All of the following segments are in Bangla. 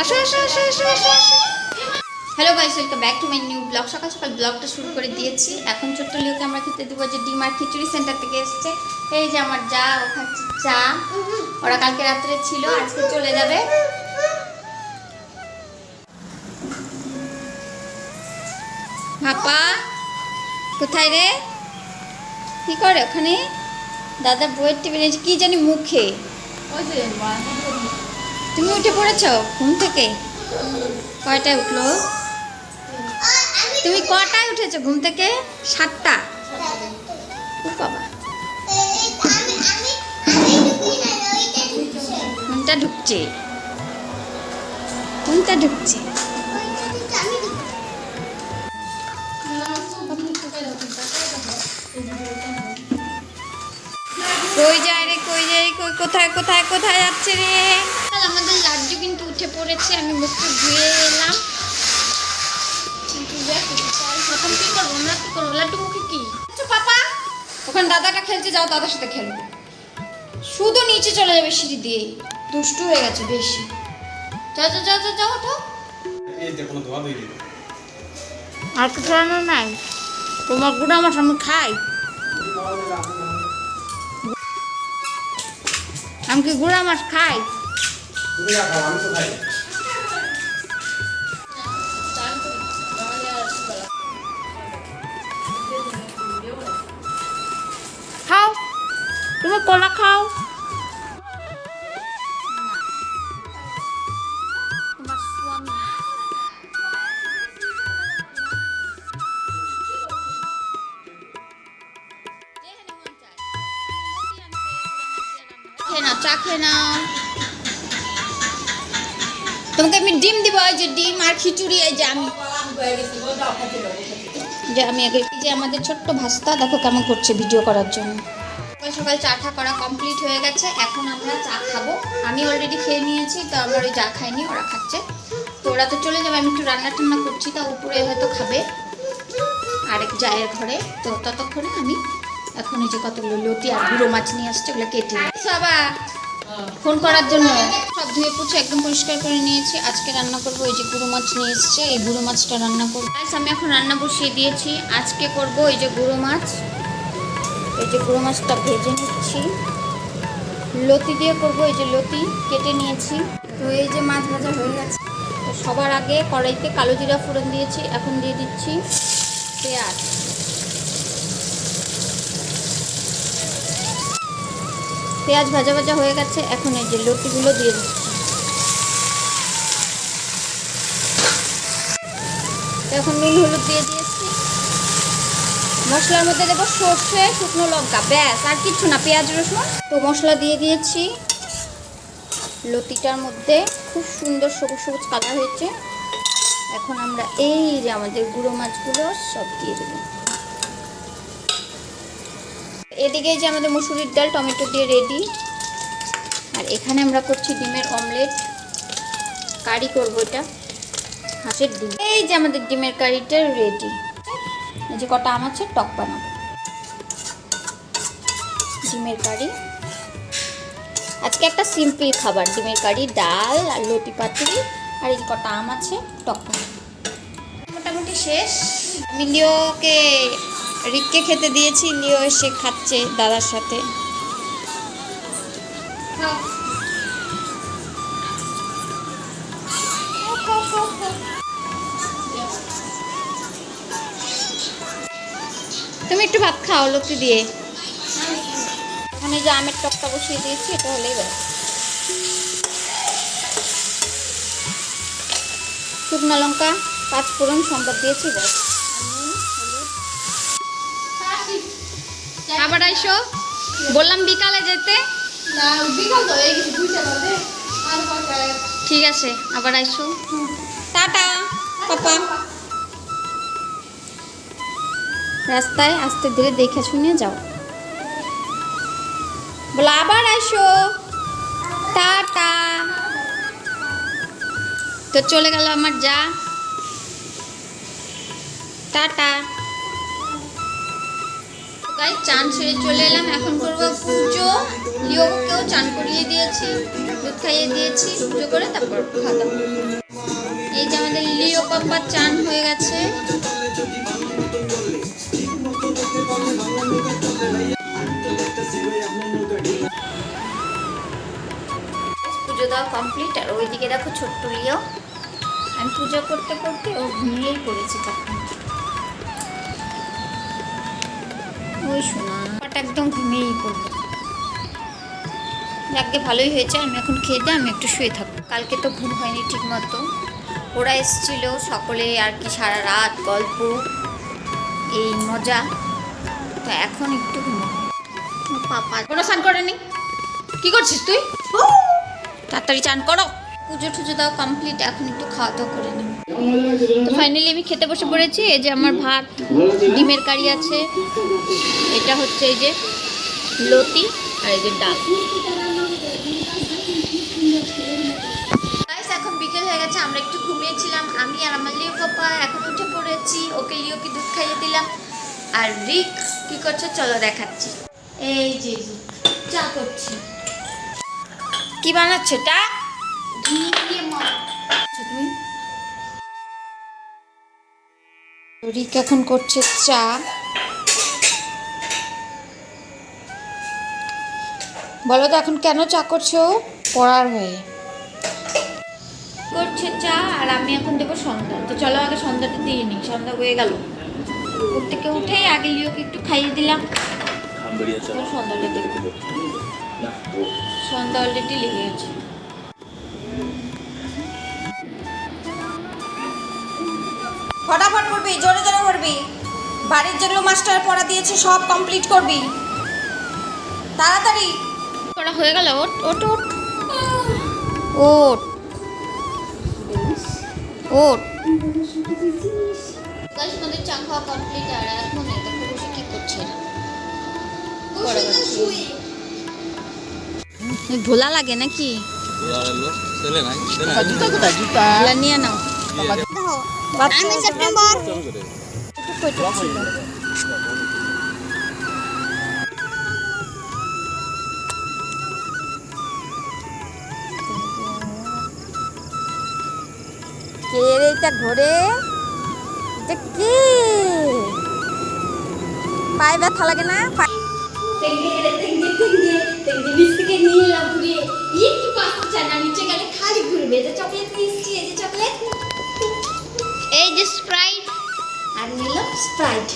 আসো আসো আসো আসো আসো আসো। Hello guys welcome back to my new blog সকাল সকাল ব্লগটা শুরু করে দিয়েছি। এখন ছোট্ট লিওকে আমরা খেতে দেবো যে ডিম আর খিচুড়ি সেন্টার থেকে এসছে। এই যে আমার যা, ও খাচ্ছে চা। ওরা কালকে রাত্রে ছিল, আজকে চলে যাবে। ভাপা কোথায় রে? কি করে ওখানে? দাদা বইয়ের টেবিলে কি জানি মুখে? তুমি উঠে পড়েছ? ঘুম থেকে? কয়টায় উঠল? তুমি কটায় উঠেছো ঘুম থেকে? সাতটা। কোনটা ঢুকছে। কোনটা ঢুকছে। কই যায় রে, কই যায় রে, কই কোথায় কোথায় কোথায় যাচ্ছে রে? কাল আমাদের লাড্ডু কিন্তু উঠে পড়েছে আমি মুখটা ধুয়ে এলাম। এখন কি করব আমরা কি করব? লাড্ডু মুখে কি? আচ্ছা পাপা ওখানে দাদাটা খেলছে যাও দাদার সাথে খেলো। শুধু নিচে চলে যাবে সিঁড়ি দিয়ে দুষ্টু হয়ে গেছে বেশি। যাও যাও যাও যাও যাও। ওঠো আর কিছু রান্না নাই? তোমার গুঁড়া মাছ আমি খাই। আমি কি গুঁড়া মাছ খাই? তুমি না খাও আমি তো খাই খাও তুমি কলা খাও তোমার স্বামী খেয়ে নাও চা খেয়ে নাও তোমাকে আমি ডিম দিব ওই যে ডিম আর খিচুড়ি, এই যে আমি যে আমি আগে যে আমাদের ছোট্ট ভাস্তা, দেখো কেমন করছে ভিডিও করার জন্য। সকাল সকাল চাটা করা কমপ্লিট হয়ে গেছে, এখন আমরা চা খাব। আমি অলরেডি খেয়ে নিয়েছি, তো আমার ওই চা খাইনি, ওরা খাচ্ছে। তো ওরা তো চলে যাবে, আমি একটু রান্না টান্না করছি, তা উপরে হয়তো খাবে আরেক জায়ের ঘরে। তো ততক্ষণে আমি এখন এই যে কতগুলো লতি আর গুঁড়ো মাছ নিয়ে আসছে ওগুলো কেটে বাবা ফোন করার জন্য সব ধুয়ে পুছে একদম পরিষ্কার করে নিয়েছি। আজকে রান্না করব এই যে গুঁড়ো মাছ নিয়ে এসছে এই গুঁড়ো মাছটা রান্না করব। Guys, আমি এখন রান্না বসিয়ে দিয়েছি। আজকে করব এই যে গুঁড়ো মাছ। এই যে গুঁড়ো মাছটা ভেজে নিচ্ছি। লতি দিয়ে করব এই যে লতি কেটে নিয়েছি। তো এই যে মাছ ভাজা হয়ে গেছে। সবার আগে কড়াইতে কালো জিরা ফোড়ন দিয়েছি এখন দিয়ে দিচ্ছি পেঁয়াজ। পেঁয়াজ ভাজা ভাজা হয়ে গেছে, এখন এই যে লতিগুলো দিয়ে দিচ্ছি। এখন নুন, হলুদ দিয়ে দিয়েছি। মশলার মধ্যে দেবো সর্ষে, শুকনো লঙ্কা, ব্যাস, আর কিচ্ছু না, পেঁয়াজ, রসুন। তো মশলা দিয়ে দিয়েছি। লতিটার মধ্যে খুব সুন্দর সবুজ সবুজ কালার হয়েছে। এখন আমরা এই যে আমাদের গুঁড়ো মাছগুলো সব দিয়ে দেবো। এদিকে যে আমাদের মুসুরির ডাল, টমেটো দিয়ে রেডি আর এখানে আমরা করছি ডিমের অমলেট কারি করব এটা। হাঁসের ডিম। এই যে আমাদের ডিমের কারিটা রেডি এই যে কটা আম আছে, টক বানাবো। ডিমের কারি। আজকে একটা সিম্পল খাবার, ডিমের কারি, ডাল আর লতি পাতুরি। আর এই যে কটা আম আছে, টক মোটামুটি শেষ। আমি লিওকে রিককে খেতে দিয়েছি লিও এসে খাচ্ছে দাদার সাথে। তুমি একটু ভাত খাও লতি দিয়ে। এখানে যে আমের টকটা বসিয়ে দিয়েছি, এটা হলেই ব্যাস শুকনো লঙ্কা, পাঁচ ফোড়ন সম্পদ দিয়েছি, ব্যাস। আবার আইসো। বললাম বিকালে যেতে। ঠিক আছে আবার আইসো। Ta ta papa. রাস্তায় আস্তে ধীরে দেখে শুনে যাও। বলো আবার আইসো। টাটা। তো চলে গেল আমার যা। টাটা। গাই চান ছেড়ে চলে এলাম। এখন করব পুজো। লিওকেও চান করিয়ে দিয়েছি, দুধ খাইয়ে দিয়েছি, পুজো করে তারপর দাওয়া। এই যে আমাদের লিও পাপার চান হয়ে গেছে। পুজো দেওয়া কমপ্লিট আর ওইদিকে দেখো ছোট্ট লিও। আমি পুজো করতে করতে ও ঘুমিয়েই পড়েছি তখন। ওই শোনা ওটা একদম ঘুমিয়েই পড়ল। যাকে ভালোই হয়েছে। আমি এখন খেয়ে দিয়ে আমি একটু শুয়ে থাকব। কালকে তো ঘুম হয়নি ঠিক মতো ওরা এসেছিল সকলে আর কি সারা রাত গল্প এই মজা। তো এখন একটু ঘুমো পাপা কোনো স্নান করেনি? কি করছিস তুই? তাড়াতাড়ি চান করো। পুজো টুজো দাও কমপ্লিট। এখন একটু খাওয়া দাওয়া করে নিই তো ফাইনালি আমি খেতে বসে পড়েছি এই যে আমার ভাত ডিমের কারি আছে। এটা হচ্ছে এই যে লতি আর এই যে ডাল। এখন বিকেল হয়ে গেছে আমরা একটু ঘুমিয়েছিলাম। আমি আর আমার লিও পাপা এখন উঠে পড়েছি ওকে লিওকে দুধ খাইয়ে দিলাম। আর রিক কি করছে? চলো দেখাচ্ছি। এই যে চা করছি। কি বানাচ্ছে? এটা আচ্ছা, তুমি রিক এখন করছে চা। বলো তো এখন কেন চা করছ পড়ার হয়ে। করছে চা আর আমি এখন দেবো সন্ধ্যা। তো চলো আগে সন্ধ্যাটা দিয়ে নিই সন্ধ্যা হয়ে গেল। ওর থেকে উঠেই আগে লিওকে একটু খাইয়ে দিলাম। তারপর সন্ধ্যাটা সন্ধ্যা অলরেডি লেগে গেছে। ফটাফট করবি জোরে জোরে করবি। বাড়ির যেগুলো মাস্টার পড়া দিয়েছে সব কমপ্লিট করবি। তাড়াতাড়ি। পড়া হয়ে গেল ওট ওট ওট ওট ওট গাইস চা খাওয়া কমপ্লিট আর এখন এটা বসে কি করছে? ভোলা লাগে নাকি? ভোলা নিয়ে নাও। আমি সেপ্টেম্বর। কে রে এটা ঘোরে? এটা কে? পায়ে ব্যথা লাগে না? পা- নিয়ে এলাম ঘুরিয়ে ইয়ে কি পাঁচটা না নিচে গেলে খালি ঘুরবে। চকলেট নিয়েছি এই যে চকলেট এই যে স্প্রাইট আর নিলাম স্প্রাইট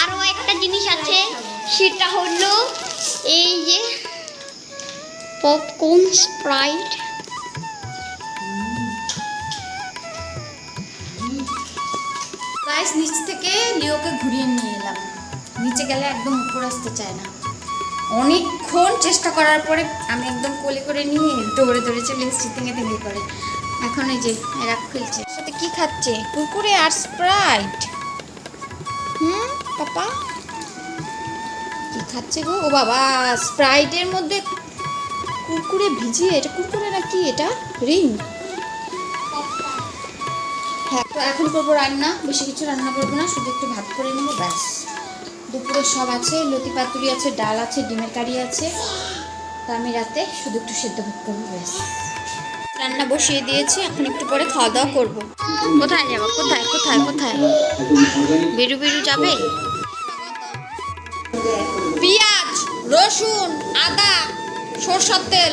আরও একটা জিনিস আছে, সেটা হলো এই যে পপকর্ন স্প্রাইট গাইস নিচ থেকে লিওকে ঘুরিয়ে নিয়ে এলাম। নিচে গেলে একদম উপর আসতে চায় না। অনেকক্ষণ চেষ্টা করার পরে আমি একদম কোলে করে নিয়ে দৌড়ে দৌড়ে চলে এসেছি তেঙে করে। এখন এই যে, এরা খুলছে। সাথে কি খাচ্ছে? কুকুরে আর স্প্রাইট। হুম, পাপা? কি খাচ্ছে গো? ও বাবা, স্প্রাইটের মধ্যে কুরকুরে ভিজিয়ে, এটা কুরকুরে না কি এটা? রিং। হ্যাঁ তো এখন করব রান্না। বেশি কিছু রান্না করব না, শুধু একটু ভাত করে নেব, ব্যাস। দুপুরে সব আছে, লতি পাতুরি আছে, ডাল আছে, ডিমের কারি আছে। তা আমি রাতে শুধু একটু সেদ্ধ ভাত করব, ব্যাস। রান্না বসিয়ে দিয়েছি এখন একটু পরে খাওয়া দাওয়া করব। কোথায় যাব? কোথায় কোথায় কোথায়? বেরু বেরু যাবে? পেঁয়াজ রসুন আদা সরষার তেল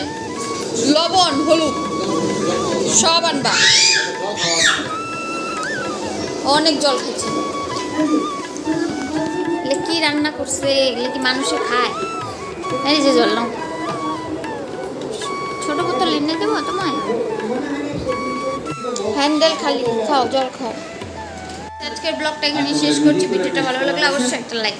লবণ হলুদ সব আনবা। অনেক জল খেয়েছে এগুলো কি রান্না করছে? এগুলো কি মানুষে খায়? এই যে জল নাও। ছোট বোতল এনে দেবো তোমায়? হ্যান্ডেল খালি, খাও, জল খাও। আজকের ব্লগটা এখানে শেষ করছি, ভিডিওটা ভালো লাগলে অবশ্যই একটা লাইক